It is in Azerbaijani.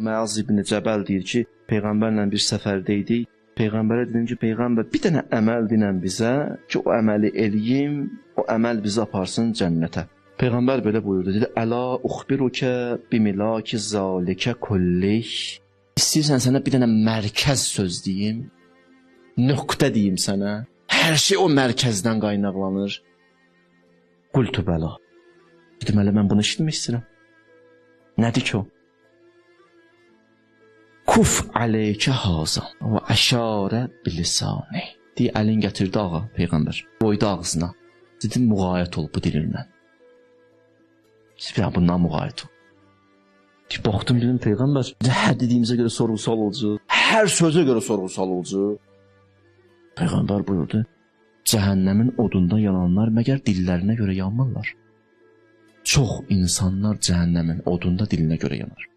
Məaz ibn Cəbəl deyir ki, peyğəmbərlə bir səfərdə idik. Peyğəmbərə dedim ki, peyğəmbər bir dənə əməl dinən bizə ki, o əməli eləyim, o əməl bizi aparsın cənnətə. Peyğəmbər belə buyurdu. Dedi: "Əla uxbiruka bimilaki zalika kullik." İstəyirsən sənə bir dənə mərkəz söz deyim, nöqtə deyim sənə. Hər şey o mərkəzdən qaynaqlanır. Qultu bəla. Dedim, "Hələ mən bunu eşitmək istəyirəm." Nədir ki o? Kuf aleykə hazan və əşarə bilisani. Deyə əlin gətirdi ağa peyğəmbər. Qoydu ağzına. Dedi müğayət ol bu dilinlə. Siz bundan müğayət ol. Ki baxdım dedim peyğəmbər. Hər dediyimizə görə sorğu-sual olacaq. Hər sözə görə sorğu-sual olacaq. Peyğəmbər buyurdu: Cəhənnəmin odunda yananlar məgər dillərinə görə yanmırlar? Çox insanlar cəhənnəmin odunda dilinə görə yanar.